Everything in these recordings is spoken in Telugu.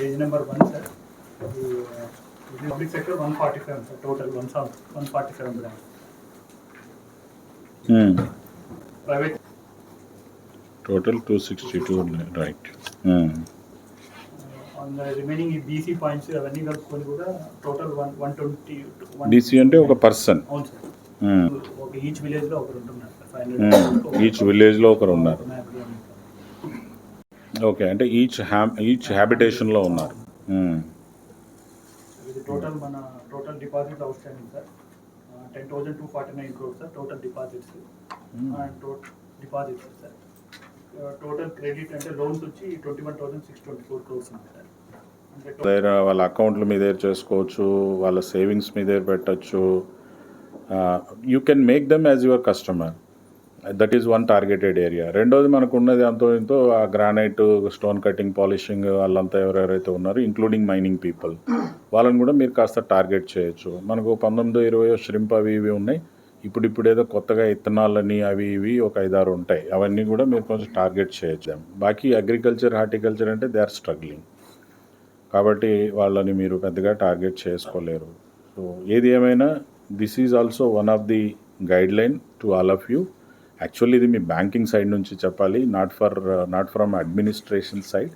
Page number one sir. ఇది public sector one forty five sir total one one forty seven branch private total two sixty two right remaining BC points అవన్నీ కలుపుకొని కూడా total one one twenty BC అంటే ఒక పర్సన్ అవును సార్. ఒక ఈచ్ విలేజ్లో ఒకరు ఉంటున్నారు. ఫైవ్ ఈచ్ విలేజ్లో ఒకరు ఉన్నారు. ఓకే అంటే ఈచ్ హ్యా ఈచ్ హ్యాబిటేషన్లో ఉన్నారు. Hmm. ఇది టోటల్ మన total deposit outstanding sir ten thousand two forty nine crore sir total deposits and total deposits sir total credit అంటే లోన్స్ వచ్చి twenty one thousand six twenty four crores ఉంది సార్ దగ్గర వాళ్ళ అకౌంట్లు మీ దగ్గర చేసుకోవచ్చు వాళ్ళ సేవింగ్స్ మీ దగ్గర పెట్టచ్చు you can make them as your customer that is one targeted area రెండోది మనకు ఉన్నది అంతో ఇంతో ఆ గ్రానైట్ స్టోన్ కటింగ్ పాలిషింగ్ వాళ్ళంతా ఎవరెవరైతే ఉన్నారో ఇంక్లూడింగ్ మైనింగ్ పీపుల్ వాళ్ళని కూడా మీరు కాస్త టార్గెట్ చేయొచ్చు. మనకు పంతొమ్మిది ఇరవై శ్రింప్ అవి ఇవి ఉన్నాయి. ఇప్పుడు ఇప్పుడు ఏదో కొత్తగా ఇత్తనాలని అవి ఇవి ఒక ఐదారు ఉంటాయి. అవన్నీ కూడా మీరు కొంచెం టార్గెట్ చేయొచ్చు. బాకీ అగ్రికల్చర్ హార్టికల్చర్ అంటే దే ఆర్ స్ట్రగ్లింగ్ కాబట్టి వాళ్ళని మీరు పెద్దగా టార్గెట్ చేసుకోలేరు. సో ఏది ఏమైనా this is also one of the guideline to all of you actually ఇది మీ బ్యాంకింగ్ సైడ్ నుంచి చెప్పాలి not for not from administration side.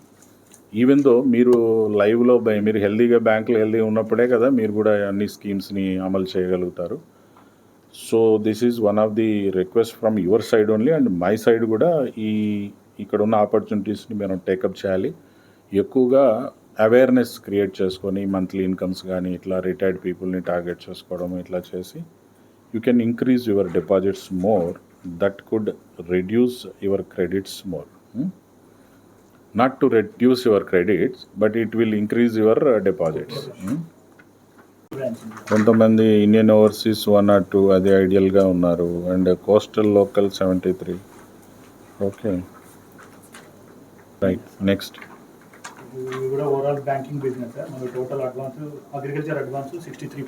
Even though మీరు లైవ్లో మీరు హెల్దీగా బ్యాంకులో హెల్దీగా ఉన్నప్పుడే కదా మీరు కూడా అన్ని స్కీమ్స్ని అమలు చేయగలుగుతారు. So this is one of the request from your side only and my side కూడా ఈ ఇక్కడ ఉన్న ఆపర్చునిటీస్ని మనం టేకప్ చేయాలి. ఎక్కువగా అవేర్నెస్ క్రియేట్ చేసుకొని మంత్లీ ఇన్కమ్స్ కానీ ఇట్లా రిటైర్డ్ పీపుల్ని టార్గెట్ చేసుకోవడం ఇట్లా చేసి you can increase your deposits more that could reduce your credits more not to reduce your credits but it will increase your deposits branch ఉంది. కొంతమంది Indian Overseas one or two అది ఐడియల్గా ఉన్నారు. And coastal local seventy three okay right next ఇది కూడా ఓవరాల్ బ్యాంకింగ్ బిజినెస్ మన total advance agriculture advance sixty three